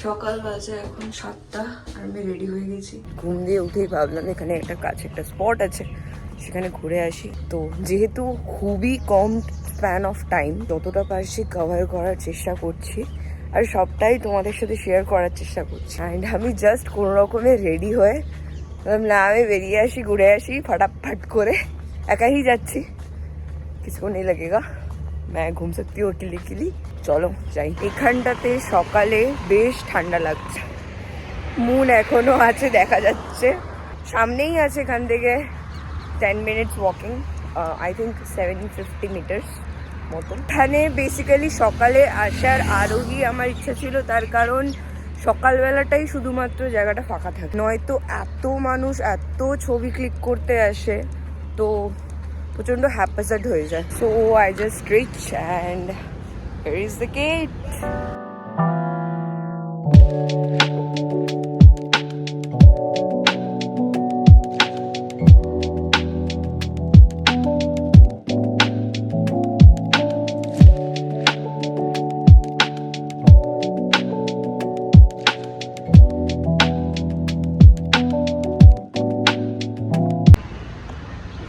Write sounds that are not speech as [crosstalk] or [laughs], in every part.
সকাল বাজে এখন সাতটা আর আমি রেডি হয়ে গেছি ঘুম দিয়ে উঠেই ভাবলাম এখানে একটা কাছে একটা স্পট আছে সেখানে ঘুরে আসি তো যেহেতু খুবই কম স্প্যান অফ টাইম যতটা পারছি কভার করার চেষ্টা করছি আর সবটাই তোমাদের সাথে শেয়ার করার চেষ্টা করছি অ্যান্ড আমি জাস্ট কোনো রকমে রেডি হয়ে ভাবলাম, না আমি বেরিয়ে আসি ঘুরে আসি ফটাফট করে একাই যাচ্ছি কিছু নেই লাগেগা मैं घूम सकती हूँ अकेले अकेली চলো যাই। এখানটাতে সকালে বেশ ঠান্ডা লাগছে। মুন এখনও আছে, দেখা যাচ্ছে। সামনেই আছে এখান থেকে ten minutes walking I think seven fifty metres মতো। এখানে বেসিক্যালি সকালে আসার আরোহী আমার ইচ্ছা ছিল, তার কারণ সকালবেলাটাই শুধুমাত্র জায়গাটা ফাঁকা থাকে। নয়তো এত মানুষ, এত ছবি ক্লিক করতে আসে, তো প্রচণ্ড হ্যাপাসাড হয়ে যায়। So I just reach and here is the gate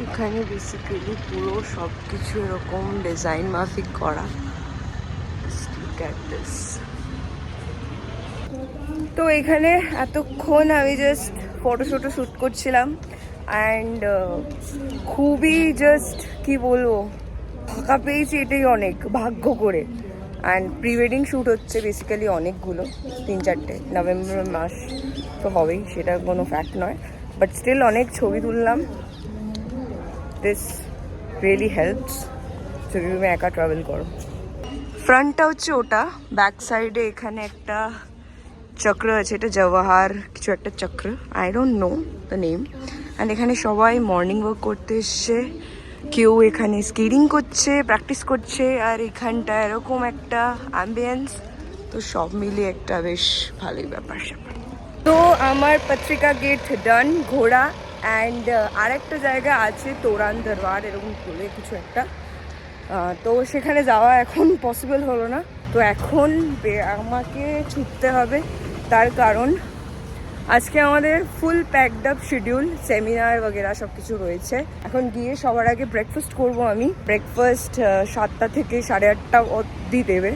এখানে বেসিক্যালি পুরো সব কিছু এরকম ডিজাইন মাফিক করা। তো এখানে এতক্ষণ আমি জাস্ট ফটো শটো শ্যুট করছিলাম অ্যান্ড খুবই জাস্ট কি বলব ফাঁকা পেয়েছি এটাই অনেক, ভাগ্য করে। অ্যান্ড প্রি ওয়েডিং শ্যুট হচ্ছে বেসিক্যালি অনেকগুলো, তিন চারটে নভেম্বর মাস তো হবেই, সেটা কোনো ফ্যাক্ট নয়। বাট স্টিল অনেক ছবি তুললাম। দিস রিয়েলি হেল্পস যদি তুমি একা ট্রাভেল করো। ফ্রন্টটা হচ্ছে ওটা ব্যাক সাইডে এখানে একটা চক্র আছে, এটা জওয়াহার কিছু একটা চক্র I don't know the name and এখানে সবাই মর্নিং ওয়াক করতে এসছে, কেউ এখানে স্কেটিং করছে প্র্যাকটিস করছে, আর এখানটা এরকম একটা অ্যাম্বিয়েন্স তো সব মিলিয়ে একটা বেশ ভালোই ব্যাপার। স্যাপার তো আমার পত্রিকা গেট ডান ঘোড়া অ্যান্ড আর একটা জায়গা আছে তোরান দরবার, এরকম বলে কিছু একটা। তো সেখানে যাওয়া এখন পসিবল হলো না। তো এখন আমাকে ছুটতে হবে। তার কারণ, আজকে আমাদের full packed up schedule seminar বগেরা সব কিছু রয়েছে। এখন গিয়ে সবার আগে ব্রেকফাস্ট করব আমি। ব্রেকফাস্ট সাতটা থেকে সাড়ে আটটা অবধি দেবে।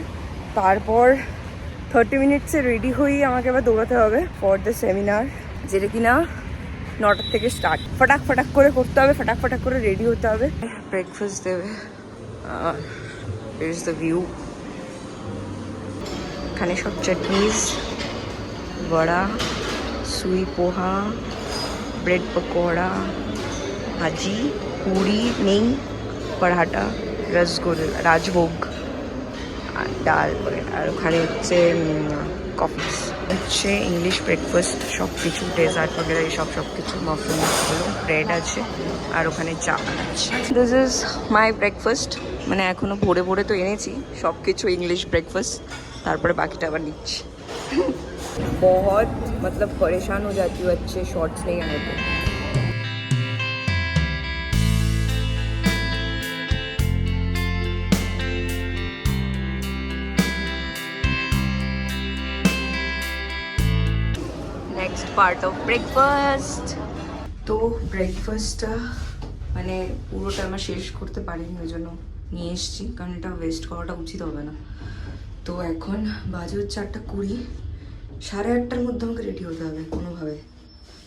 তারপর থার্টি মিনিটসে রেডি হয়েই আমাকে আবার দৌড়াতে হবে ফর দ্য সেমিনার যেটা কিনা নটার থেকে স্টার্ট ফটাক ফটাক করে করতে হবে, ফটাক ফটাক করে রেডি হতে হবে। ব্রেকফাস্ট দেবে। ইজ দ্য ভিউ এখানে সব চাটনিজ বড়া সুই পোহা ব্রেড পকোড়া ভাজি পুরি নেই পরাঠা রসগোল্লা রাজভোগ আর ডাল বগেরা। আর ওখানে হচ্ছে কফি হচ্ছে ইংলিশ ব্রেকফাস্ট সব কিছু ডেজার্ট বগেরা এই সব সব কিছু মাফিনগুলো ব্রেড আছে আর ওখানে চা আছে দিস ইজ মাই ব্রেকফাস্ট মানে এখনো ভোরে ভোরে তো এনেছি সব কিছু ইংলিশ ব্রেকফাস্ট তারপরে বাকিটা আবার নিচ্ছি [laughs] बहुत मतलब परेशान हो जाती हूँ अच्छे शॉर्ट्स नहीं आए तो পার্ট অফ ব্রেকফাস্ট তো ব্রেকফাস্টটা মানে পুরোটা আমার শেষ করতে পারিনি ওই জন্য নিয়ে এসেছি কারণ এটা ওয়েস্ট করাটা উচিত হবে না। তো এখন বাজে হচ্ছে আটটা কুড়ি সাড়ে আটটার মধ্যে আমাকে রেডি হতে হবে কোনোভাবে।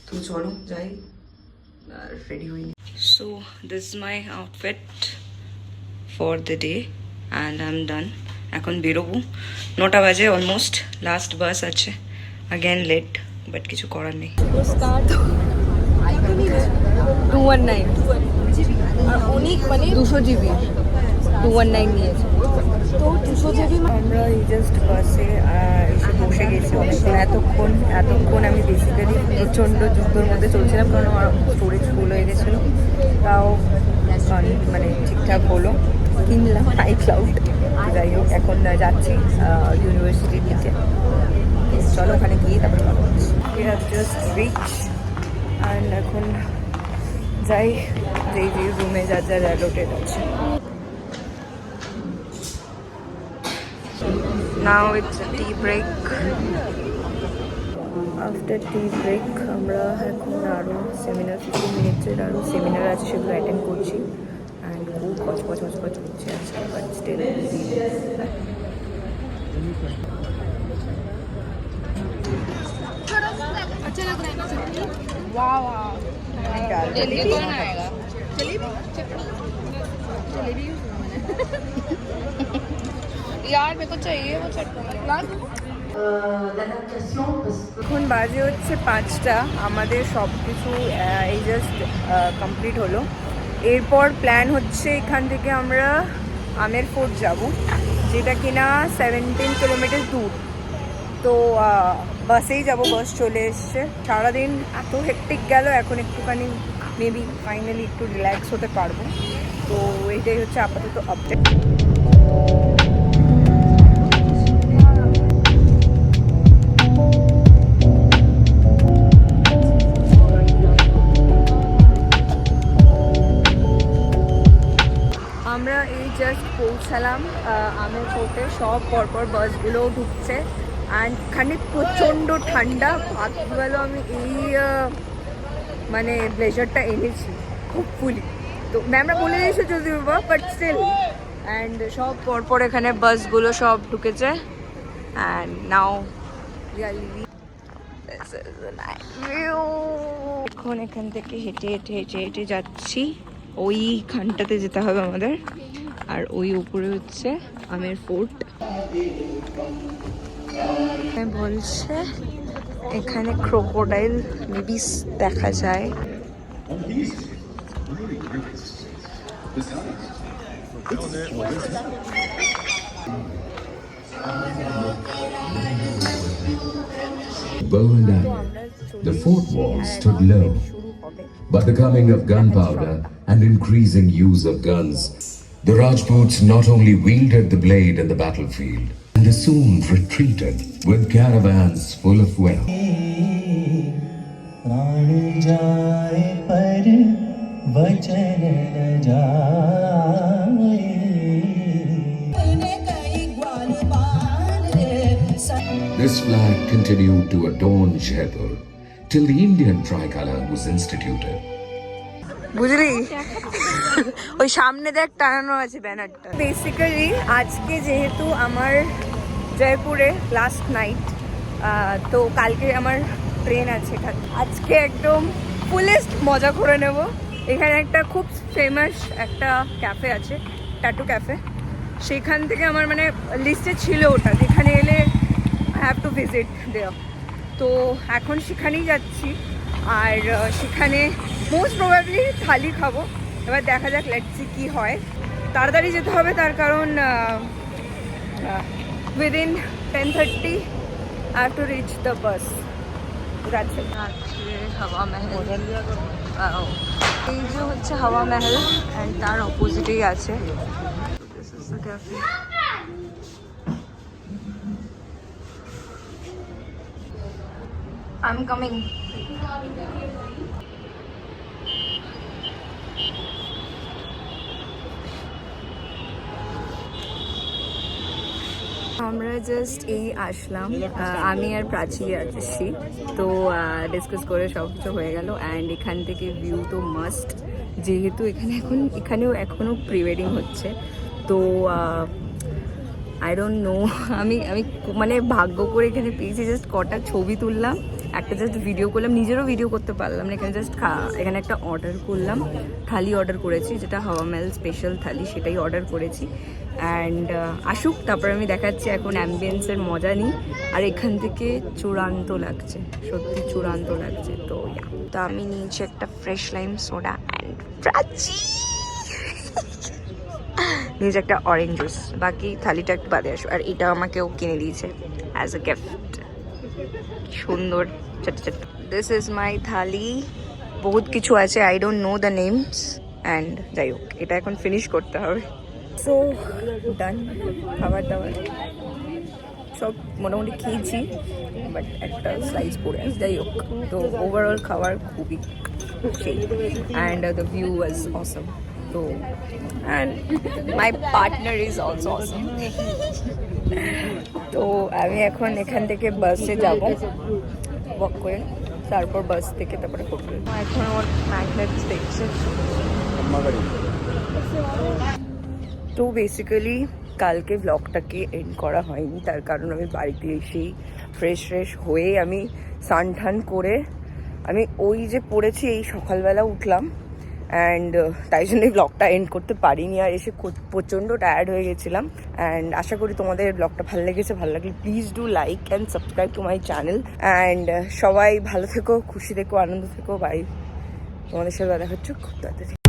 তো চলো যাই আর রেডি হইনি। So this my outfit for the day and I am done এখন বেরোবো। নটা বাজে অলমোস্ট লাস্ট বাস আছে। অ্যাগেন লেট বাট কিছু করার নেই। টু ওয়ান নাইন আর অনেক মানে দুশো জিবি। টু ওয়ান নাইন নিয়েছে। তো দুশো জিবি আমরা এই জাস্ট বাসে এসে বসে গেছি। অনেকক্ষণ এতক্ষণ এতক্ষণ আমি বেসিক্যালি প্রচণ্ড যুদ্ধর মধ্যে চলছিলাম কারণ আমার স্টোরেজ ফুল হয়ে গেছিল। তাও কারণ মানে ঠিকঠাক হলো। কিনলাম আই ক্লাউড যাই হোক এখন যাচ্ছি ইউনিভার্সিটির দিকে। চলো ওখানে গিয়ে তারপরে কথা হচ্ছে জাস্ট রিচ অ্যান্ড এখন যাই, যেই যে রুমে যা যা অ্যালোটেড আছে। Now it's tea break after tea break আমরা এখন আরও সেমিনার ফিফটিন মিনিটসের আরও সেমিনার আছে, সেগুলো অ্যাটেন্ড করছি। অ্যান্ড খুব কচ কচ কচ কচ হচ্ছে আজকে বাট স্টিল यार मेरे को चाहिए वो चटनी এখন বাজে হচ্ছে পাঁচটা আমাদের সব কিছু আহ, এই জাস্ট কমপ্লিট হলো এরপর প্ল্যান হচ্ছে এখান থেকে আমরা আমের ফোর্ট যাব যেটা কিনা সেভেন্টিন কিলোমিটার দূর তো বাসেই যাব, বাস চলে এসছে। সারাদিন এত হেক্টিক গেল, এখন একটুখানি মেবি ফাইনালি একটু রিল্যাক্স হতে পারব। তো, এটাই হচ্ছে আপাতত আপডেট আমরা এই জাস্ট পৌঁছালাম আমের ফোর্টে সব পরপর বাসগুলোও ঢুকছে। অ্যান্ড এখানে প্রচণ্ড ঠান্ডা ভাগ্য গেল আমি এই মানে ব্লেজারটা এনেছি হোপফুলি তো ম্যামরা বলে দিয়েছে যদিও বা বাট স্টিল অ্যান্ড সব পরপর এখানে বাসগুলো সব ঢুকেছে অ্যান্ড নাও এখন এখান থেকে হেঁটে হেঁটে হেঁটে হেঁটে যাচ্ছি। ওইখানটাতে যেতে হবে আমাদের। আর ওই উপরে হচ্ছে আমের ফোর্ট। বলছে এখানে ক্রোকোডাইল মেবি দেখা যায় bow and arrow. The fort walls stood low, but the coming of gunpowder and increasing use of guns, the Rajputs not only wielded the blade in the battlefield, and soon retreated with caravans full of wealth. This flag continued to adorn Jaipur till the Indian tricolor was instituted. বুঝলি ওই [laughs] সামনে দেখ টানানো আছে ব্যানারটা basically আজকে যেহেতু আমার জয়পুরে লাস্ট নাইট তো কালকে আমার ট্রেন আছে এখানে। আজকে একদম ফুলেস্ট মজা করে নেব। এখানে একটা খুব ফেমাস একটা ক্যাফে আছে ট্যাটু ক্যাফে সেখান থেকে আমার মানে লিস্টে ছিল ওটা। যেখানে এলে হ্যাভ টু ভিজিট দেওয়া তো এখন সেখানেই যাচ্ছি। আর সেখানে মোস্ট প্রবাবলি থালি খাব। এবার দেখা যাক লেটসি কি হয়। তাড়াতাড়ি যেতে হবে, তার কারণ within ten thirty I to reach the bus Hawa Mahal Wow. এই যে হচ্ছে হাওয়া মেহল অ্যান্ড তার অপোজিটেই আছে This is the cafe. I'm coming. আমরা জাস্ট এই আসলাম। আমি আর প্রাচী আসছি তো ডিসকাস করে সব কিছু হয়ে গেল। অ্যান্ড এখান থেকে ভিউ তো মাস্ট যেহেতু এখানে এখন, এখানেও এখনও প্রি ওয়েডিং হচ্ছে। তো আই ডোন্ট নো আমি আমি মানে ভাগ্য করে এখানে পেয়েছি জাস্ট কটা ছবি তুললাম। একটা জাস্ট ভিডিও করলাম। নিজেরও ভিডিও করতে পারলাম না। এখানে জাস্ট এখানে একটা অর্ডার করলাম। থালি অর্ডার করেছি। যেটা হাওয়া মেল স্পেশাল থালি, সেটাই অর্ডার করেছি। অ্যান্ড আসুক, তারপর আমি দেখাচ্ছি এখন অ্যাম্বিয়েন্সের মজা নিই। আর এখান থেকে চূড়ান্ত লাগছে, সত্যি চূড়ান্ত লাগছে। তো. তো আমি নিয়েছি একটা fresh lime soda and Prachi নিয়েছে একটা অরেঞ্জ জুস বাকি থালিটা একটু বাদে আসো আর এটা আমাকেও কিনে দিয়েছে অ্যাজ এ গিফট সুন্দর। দিস ইজ মাই থালি বহুত কিছু আছে I don't know the names and যাই হোক, এটা এখন ফিনিশ করতে হবে। সো ডান খাবার দাবার। সব মোটামুটি খেয়েছি বাট একটা স্লাইস পড়ে যাই হোক। তো ওভারঅল খাবার খুবই and the view was awesome তো and my partner is also awesome তো আমি এখন এখান থেকে বাসে যাব ওয়াক করে, তারপর বাস থেকে তারপরে হোটেল এখন ওর ম্যাগনেটস দেখছে। তো বেসিক্যালি কালকে ব্লগটাকে এন্ড করা হয়নি, তার কারণ আমি বাড়িতে এসেই ফ্রেশ ফ্রেশ হয়ে আমি সান করে আমি ওই যে পড়েছি, এই সকালবেলা উঠলাম অ্যান্ড তাই জন্যই ব্লগটা এন্ড করতে পারিনি আর এসে প্রচণ্ড টায়ার্ড হয়ে গেছিলাম অ্যান্ড আশা করি তোমাদের ব্লগটা ভালো লেগেছে, ভালো লাগলে please do like and subscribe to my channel and সবাই ভালো থেকো, খুশি থেকো, আনন্দ থেকো বাই তোমাদের সাথে দেখা হচ্ছে খুব তাড়াতাড়ি।